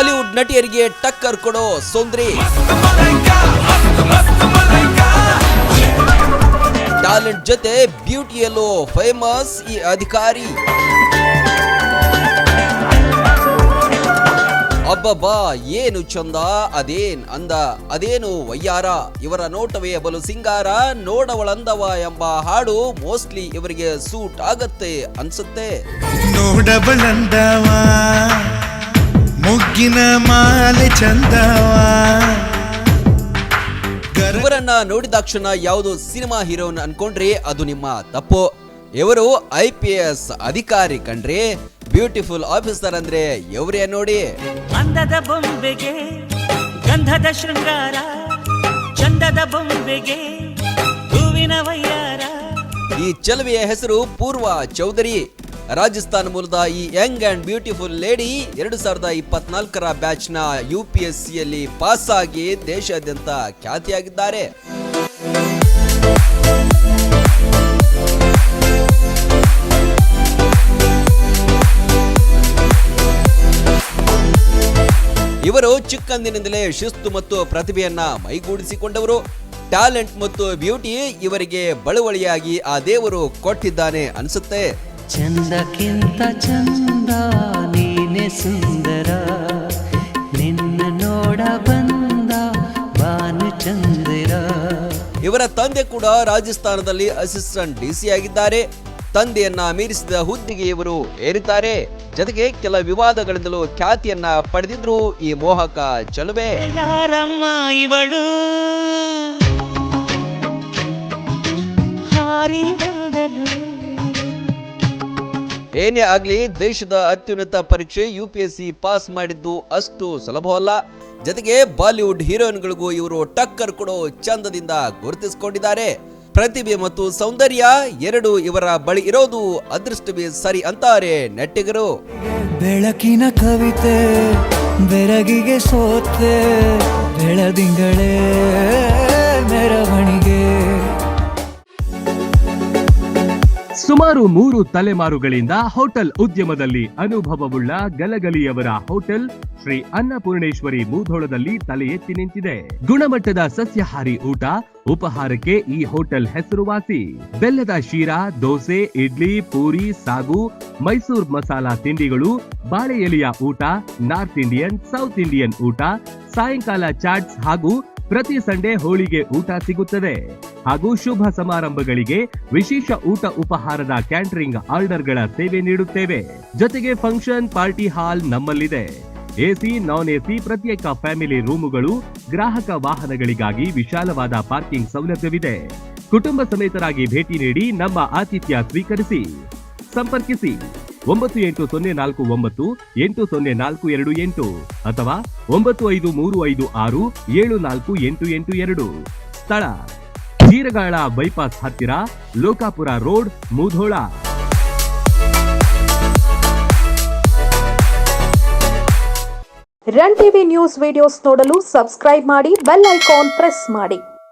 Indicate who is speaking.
Speaker 1: Bollywood ನಟಿಯರಿಗೆ ಟಕ್ಕರ್ ಕೊಡೋ ಸುಂದ್ರಿ. Talent ಜೊತೆ ಬ್ಯೂಟಿಯಲ್ಲೂ ಫೇಮಸ್ ಈ ಅಧಿಕಾರಿ. ಅಬ್ಬಬ್ಬಾ, ಏನು ಚಂದ? ಅದೇನ್ ಅಂದ? ಅದೇನು ವಯ್ಯಾರ? ಇವರ ನೋಟವೇ ಬಲು ಸಿಂಗಾರ? ನೋಡವಳಂದವ ಎಂಬ ಹಾಡು ಮೋಸ್ಟ್ಲಿ ಇವರಿಗೆ ಸೂಟ್ ಆಗತ್ತೆ ಅನ್ಸುತ್ತೆ.
Speaker 2: ನೋಡಬಲಂದವ ಮುಗ್ಗಿನ ಮಾಲೆ ಚಂದವ.
Speaker 1: ಇವರನ್ನ ನೋಡಿದಾಕ್ಷಣ ಯಾವುದು ಸಿನಿಮಾ ಹೀರೋನ್ ಅನ್ಕೊಂಡ್ರೆ ಅದು ನಿಮ್ಮ ತಪ್ಪು. ಇವರು ಐ ಪಿ ಎಸ್ ಅಧಿಕಾರಿ ಕಂಡ್ರೆ ಬ್ಯೂಟಿಫುಲ್ ಆಫೀಸರ್ ಅಂದ್ರೆ ಇವರೇ ನೋಡಿ.
Speaker 3: ಅಂದದ ಬೊಂಬೆಗೆ ಗಂಧದ ಶೃಂಗಾರ ಚಂದದ ಬೊಂಬೆಗೆ ಹೂವಿನ ವೈಯಾರ.
Speaker 1: ಈ ಚೆಲುವೆಯ ಹೆಸರು ಪೂರ್ವ ಚೌಧರಿ. ರಾಜಸ್ಥಾನ ಮೂಲದ ಈ ಯಂಗ್ ಅಂಡ್ ಬ್ಯೂಟಿಫುಲ್ ಲೇಡಿ ಎರಡು ಸಾವಿರದ ಇಪ್ಪತ್ನಾಲ್ಕರ ಬ್ಯಾಚ್ನ ಯು ಪಿ ಎಸ್ ಸಿಯಲ್ಲಿ ಪಾಸ್ ಆಗಿ ದೇಶಾದ್ಯಂತ ಖ್ಯಾತಿಯಾಗಿದ್ದಾರೆ. ಇವರು ಚಿಕ್ಕಂದಿನಿಂದಲೇ ಶಿಸ್ತು ಮತ್ತು ಪ್ರತಿಭೆಯನ್ನ ಮೈಗೂಡಿಸಿಕೊಂಡವರು. ಟ್ಯಾಲೆಂಟ್ ಮತ್ತು ಬ್ಯೂಟಿ ಇವರಿಗೆ ಬಳುವಳಿಯಾಗಿ ಆ ದೇವರು ಕೊಟ್ಟಿದ್ದಾನೆ ಅನ್ಸುತ್ತೆ.
Speaker 3: ಚಂದಕ್ಕಿಂತ ಚಂದ ನೀನೆ ಸುಂದರ. ನಿನ್ನ ನೋಡ ಬಂದ ಬಾನು ಚಂದಿರ.
Speaker 1: ಇವರ ತಂದೆ ಕೂಡ ರಾಜಸ್ಥಾನದಲ್ಲಿ ಅಸಿಸ್ಟೆಂಟ್ ಡಿಸಿ ಆಗಿದ್ದಾರೆ. ತಂದೆಯನ್ನ ಮೀರಿಸಿದ ಹುದ್ದೆಗೆ ಇವರು ಏರಿದ್ದಾರೆ. ಜೊತೆಗೆ ಕೆಲ ವಿವಾದಗಳಿಂದಲೂ ಖ್ಯಾತಿಯನ್ನ ಪಡೆದಿದ್ರು ಈ ಮೋಹಕ ಚಲುವೆ.
Speaker 3: ಯಾರಮ್ಮ ಇವಳು?
Speaker 1: ಏನೇ ಆಗಲಿ, ದೇಶದ ಅತ್ಯುನ್ನತ ಪರೀಕ್ಷೆ U P S C pass ಮಾಡಿದ್ದು ಅಷ್ಟು ಸುಲಭವಲ್ಲ. ಜೊತೆಗೆ ಬಾಲಿವುಡ್ ಹೀರೋಯಿನ್ಗಳಿಗೂ ಇವರು ಟಕ್ಕರ್ ಕೊಡೋ ಚಂದದಿಂದ ಗುರುತಿಸಿಕೊಂಡಿದ್ದಾರೆ. ಪ್ರತಿಭೆ ಮತ್ತು ಸೌಂದರ್ಯ ಎರಡು ಇವರ ಬಳಿ ಇರೋದು ಅದೃಷ್ಟವೇ ಸರಿ ಅಂತಾರೆ ನೆಟ್ಟಿಗರು.
Speaker 4: ಬೆಳಕಿನ ಕವಿತೆ, ಬೆರಗಿಗೆ ಸೋತೆ, ಬೆಳದಿಂಗಳೇ, ಮೆರವಣಿಗೆ
Speaker 5: ಸುಮಾರು ಮೂರು ತಲೆಮಾರುಗಳಿಂದ ಹೋಟೆಲ್ ಉದ್ಯಮದಲ್ಲಿ ಅನುಭವವುಳ್ಳ ಗಲಗಲಿಯವರ ಹೋಟೆಲ್ ಶ್ರೀ ಅನ್ನಪೂರ್ಣೇಶ್ವರಿ ಮೂಧೋಳದಲ್ಲಿ ತಲೆ ಎತ್ತಿ ನಿಂತಿದೆ. ಗುಣಮಟ್ಟದ ಸಸ್ಯಾಹಾರಿ ಊಟ, ಉಪಹಾರಕ್ಕೆ ಈ ಹೋಟೆಲ್ ಹೆಸರುವಾಸಿ. ಬೆಲ್ಲದ ಶೀರಾ, ದೋಸೆ, ಇಡ್ಲಿ, ಪೂರಿ, ಸಾಗು, ಮೈಸೂರ್ ಮಸಾಲಾ ತಿಂಡಿಗಳು, ಬಾಳೆ ಎಲೆಯ ಊಟ, ನಾರ್ತ್ ಇಂಡಿಯನ್, ಸೌತ್ ಇಂಡಿಯನ್ ಊಟ, ಸಾಯಂಕಾಲ ಚಾಟ್ಸ್ ಹಾಗೂ ಪ್ರತಿ ಸಂಡೇ ಹೋಳಿಗೆ ಊಟ ಸಿಗುತ್ತದೆ. ಹಾಗೂ ಶುಭ ಸಮಾರಂಭಗಳಿಗೆ ವಿಶೇಷ ಊಟ ಉಪಹಾರದ ಕ್ಯಾಂಟರಿಂಗ್ ಆರ್ಡರ್ಗಳ ಸೇವೆ ನೀಡುತ್ತೇವೆ. ಜೊತೆಗೆ ಫಂಕ್ಷನ್, ಪಾರ್ಟಿ ಹಾಲ್ ನಮ್ಮಲ್ಲಿದೆ. ಎಸಿ, ನಾನ್ ಎಸಿ ಪ್ರತ್ಯೇಕ ಫ್ಯಾಮಿಲಿ ರೂಮುಗಳು, ಗ್ರಾಹಕ ವಾಹನಗಳಿಗಾಗಿ ವಿಶಾಲವಾದ ಪಾರ್ಕಿಂಗ್ ಸೌಲಭ್ಯವಿದೆ. ಕುಟುಂಬ ಸಮೇತರಾಗಿ ಭೇಟಿ ನೀಡಿ ನಮ್ಮ ಆತಿಥ್ಯ ಸ್ವೀಕರಿಸಿ. ಸಂಪರ್ಕಿಸಿ. ಒಂಬತ್ತು ಎಂಟು ಸೊನ್ನೆ ನಾಲ್ಕು ಒಂಬತ್ತು, ಎಂಟು ಸೊನ್ನೆ ನಾಲ್ಕು ಎರಡು ಎಂಟು ಅಥವಾ ಒಂಬತ್ತು ಐದು ಮೂರು ಐದು ಆರು ಏಳು ನಾಲ್ಕು ಎಂಟು ಎಂಟು ಎರಡು. ಸ್ಥಳ ಜೀರಗಾಳ ಬೈಪಾಸ್ ಹತ್ತಿರ Lokapura road, Mudhol.
Speaker 6: Run TV news videos ನೋಡಲು ಸಬ್ಸ್ಕ್ರೈಬ್ ಮಾಡಿ, ಬೆಲ್ ಐಕಾನ್ ಪ್ರೆಸ್ ಮಾಡಿ.